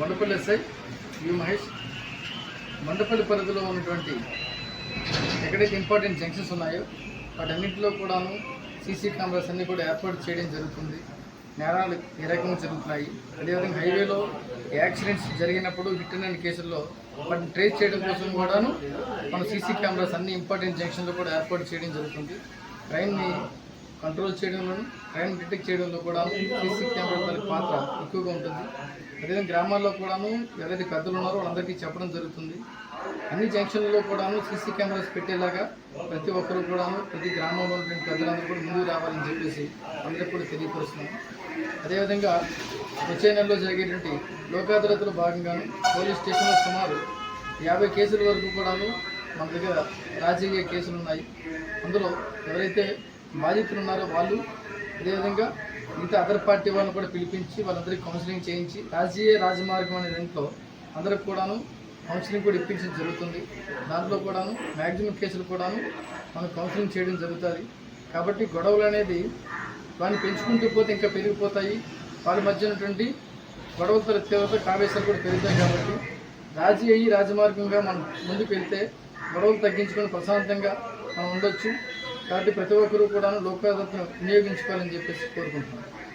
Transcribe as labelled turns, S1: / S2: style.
S1: Mandapalli SI U Mahesh. Mandapalli పరిధిలో ఉన్నటువంటి ఎక్కడైతే ఇంపార్టెంట్ జంక్షన్స్ ఉన్నాయో వాటన్నింటిలో కూడాను సీసీ కెమెరాస్ అన్నీ కూడా ఏర్పాటు చేయడం జరుగుతుంది. నేరాలు ఏ రకంగా జరుగుతున్నాయి? అదేవిధంగా హైవేలో యాక్సిడెంట్స్ జరిగినప్పుడు హిట్ కేసుల్లో వాటిని ట్రేస్ చేయడం కోసం కూడాను మన సీసీ కెమెరాస్ అన్ని ఇంపార్టెంట్ జంక్షన్లో కూడా ఏర్పాటు చేయడం జరుగుతుంది. క్రైమ్ని కంట్రోల్ చేయడంలోను క్రైమ్ డిటెక్ట్ చేయడంలో కూడా సీసీ కెమెరా పాత్ర ఎక్కువగా ఉంటుంది. అదేవిధంగా గ్రామాల్లో కూడాను ఎవరైతే పెద్దలు ఉన్నారో వాళ్ళందరికీ చెప్పడం జరుగుతుంది. అన్ని జంక్షన్లలో కూడాను సీసీ కెమెరాస్ పెట్టేలాగా ప్రతి ఒక్కరు కూడాను ప్రతి గ్రామంలో ఉన్న పెద్దలందరూ కూడా ముందుకు రావాలని చెప్పేసి అందరికీ కూడా తెలియపరుస్తున్నాం. అదేవిధంగా వచ్చే నెలలో జరిగేటువంటి లోకాదాలతలో భాగంగాను పోలీస్ స్టేషన్లో సుమారు యాభై కేసుల వరకు కూడాను మన దగ్గర రాజకీయ కేసులు ఉన్నాయి. అందులో ఎవరైతే బాధితులు ఉన్నారో వాళ్ళు అదేవిధంగా మిగతా అదర్ పార్టీ వాళ్ళని కూడా పిలిపించి వాళ్ళందరికీ కౌన్సిలింగ్ చేయించి రాజకీయ రాజమార్గం అనే దాంట్లో అందరికి కూడాను కౌన్సిలింగ్ కూడా ఇప్పించడం జరుగుతుంది. దాంట్లో కూడాను మ్యాక్సిమం కేసులు కూడాను మనం కౌన్సిలింగ్ చేయడం జరుగుతుంది. కాబట్టి గొడవలు అనేది వాటిని పెంచుకుంటూ పోతే ఇంకా పెరిగిపోతాయి. వాళ్ళ మధ్య ఉన్నటువంటి గొడవల తీవ్రత కావేశాలు కూడా పెరుగుతాయి కాబట్టి రాజీ అయ్యి రాజమార్గంగా మనం ముందుకు వెళ్తే గొడవలు తగ్గించుకొని ప్రశాంతంగా మనం ఉండొచ్చు. కాబట్టి ప్రతి ఒక్కరూ కూడా లోకాదాలను వినియోగించుకోవాలని చెప్పేసి కోరుకుంటున్నాను.